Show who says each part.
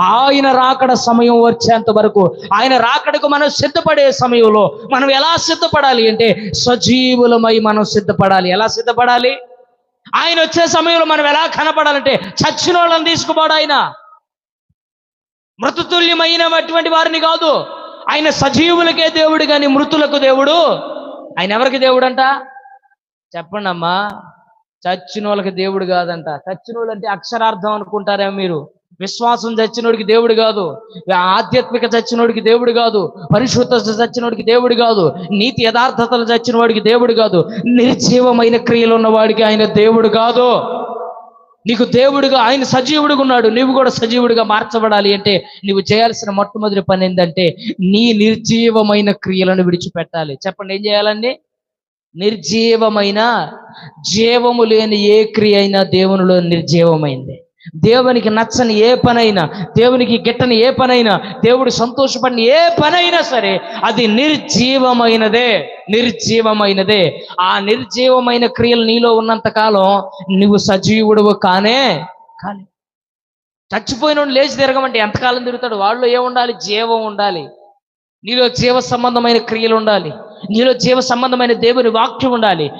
Speaker 1: ఆయన రాకడ సమయం వచ్చేంత వరకు ఆయన రాకడకు మనం సిద్ధపడే సమయంలో మనం ఎలా సిద్ధపడాలి అంటే సజీవులమై మనం సిద్ధపడాలి. ఎలా సిద్ధపడాలి? ఆయన వచ్చే సమయంలో మనం ఎలా కనపడాలంటే చచ్చిన వాళ్ళని తీసుకుపోడు ఆయన. మృతతుల్యమైనటువంటి వారిని కాదు. ఆయన సజీవులకే దేవుడు కానీ మృతులకు దేవుడు. ఆయన ఎవరికి దేవుడు అంట చెప్పండి అమ్మా చచ్చిన వాళ్ళకి దేవుడు కాదంట. చచ్చిన వాళ్ళు అంటే అక్షరార్థం అనుకుంటారేమో మీరు. విశ్వాసం చచ్చినోడికి దేవుడు కాదు ఆధ్యాత్మిక చచ్చినోడికి దేవుడు కాదు పరిశుద్ధ చచ్చినోడికి దేవుడు కాదు నీతి యథార్థతలు చచ్చిన వాడికి దేవుడు కాదు నిర్జీవమైన క్రియలు ఉన్నవాడికి ఆయన దేవుడు కాదు. నీకు దేవుడుగా ఆయన సజీవుడిగా ఉన్నాడు నీవు కూడా సజీవుడిగా మార్చబడాలి అంటే నీవు చేయాల్సిన మొట్టమొదటి పని ఏంటంటే నీ నిర్జీవమైన క్రియలను విడిచిపెట్టాలి. చెప్పండి ఏం చేయాలండి? నిర్జీవమైన జీవము లేని ఏ క్రియ అయినా దేవునిలో నిర్జీవమైంది. దేవునికి నచ్చని ఏ పనైనా దేవునికి గిట్టని ఏ పనైనా దేవుడు సంతోషపడిన ఏ పనైనా సరే అది నిర్జీవమైనదే నిర్జీవమైనదే. ఆ నిర్జీవమైన క్రియలు నీలో ఉన్నంత కాలం నువ్వు సజీవుడవు కానే కానీ చచ్చిపోయిన లేచి తిరగమంటే ఎంతకాలం తిరుగుతాడు? వాళ్ళు ఏముండాలి జీవం ఉండాలి. నీలో జీవ సంబంధమైన క్రియలు ఉండాలి. నీలో జీవ సంబంధమైన దేవుని వాక్యం ఉండాలి.